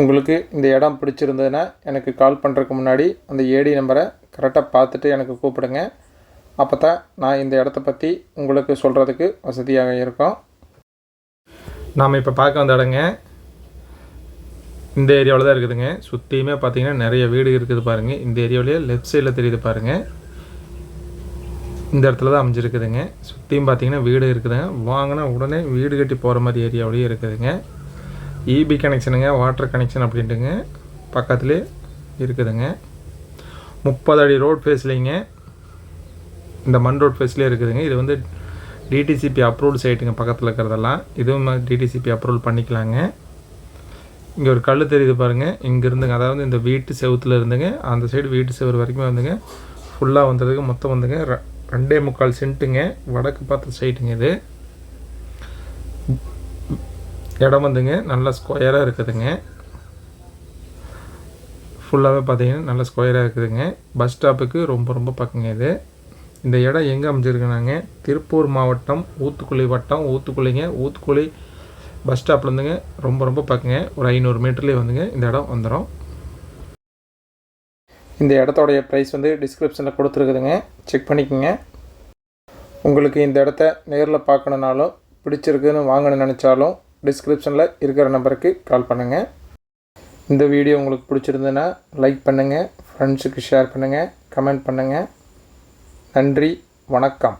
உங்களுக்கு இந்த இடம் பிடிச்சிருந்ததுன்னா எனக்கு கால் பண்ணுறதுக்கு முன்னாடி அந்த ஏடி நம்பரை கரெக்டாக பார்த்துட்டு எனக்கு கூப்பிடுங்க. அப்போ தான் நான் இந்த இடத்த பற்றி உங்களுக்கு சொல்கிறதுக்கு வசதியாக இருக்கும். நாம் இப்போ பார்க்க வந்த இடங்க இந்த ஏரியாவில் தான் இருக்குதுங்க. சுற்றியுமே பார்த்தீங்கன்னா நிறைய வீடு இருக்குது பாருங்கள் இந்த ஏரியாவிலேயே லெஃப்ட் சைடில் தெரியுது பாருங்கள் இந்த இடத்துல தான் அமைஞ்சிருக்குதுங்க. சுற்றியும் பார்த்தீங்கன்னா வீடு இருக்குதுங்க. வாங்கினா உடனே வீடு கட்டி போகிற மாதிரி ஏரியாவிலேயே இருக்குதுங்க. இபி கனெக்ஷனுங்க வாட்டர் கனெக்ஷன் அப்படின்ட்டுங்க பக்கத்துலேயே இருக்குதுங்க. முப்பது அடி ரோட் ஃபேஸ்லிங்க இந்த மண் ரோட் ஃபேஸ்லேயே இருக்குதுங்க. இது வந்து டிடிசிபி அப்ரூவல் சைட்டுங்க பக்கத்தில் இருக்கிறதெல்லாம். இதுவும் டிடிசிபி அப்ரூவல் பண்ணிக்கலாங்க. இங்கே ஒரு கல் தெரியுது பாருங்கள் இங்கே இருந்துங்க அதாவது இந்த வீட்டு செவத்தில் இருந்துங்க. அந்த சைடு வீட்டு செவரு வரைக்கும் வந்துங்க. ஃபுல்லாக வந்ததுக்கு மொத்தம் வந்துங்க ரெண்டே முக்கால் சென்ட்டுங்க. வடக்கு பார்த்த சைட்டுங்க இது. இடம் வந்துங்க. நல்ல ஸ்கொயராக இருக்குதுங்க. ஃபுல்லாகவே பார்த்தீங்கன்னா நல்ல ஸ்கொயராக இருக்குதுங்க. பஸ் ஸ்டாப்புக்கு ரொம்ப ரொம்ப பக்கங்க இது. இந்த இடம் எங்கே அமைஞ்சிருக்குனாங்க? திருப்பூர் மாவட்டம் ஊத்துக்குழி வட்டம் ஊத்துக்குழிங்க ஊத்துக்குழி பஸ் ஸ்டாப்லேருந்துங்க ரொம்ப ரொம்ப பக்கங்க. ஒரு ஐநூறு மீட்டர்லேயே வந்துங்க. இந்த இடம் வந்துடும் இந்த இடத்தோடைய ப்ரைஸ் வந்து டிஸ்கிரிப்ஷனில் கொடுத்துருக்குதுங்க. செக் பண்ணிக்கோங்க. உங்களுக்கு இந்த இடத்த நேரில் பார்க்கணுனாலும் பிடிச்சிருக்குன்னு வாங்கணும்னு நினச்சாலும் டிஸ்கிரிப்ஷனில் இருக்கிற நம்பருக்கு கால் பண்ணுங்கள் இந்த வீடியோ உங்களுக்கு பிடிச்சிருந்ததுன்னா லைக் பண்ணுங்கள் ஃப்ரெண்ட்ஸுக்கு ஷேர் பண்ணுங்கள் கமெண்ட் பண்ணுங்கள் நன்றி வணக்கம்.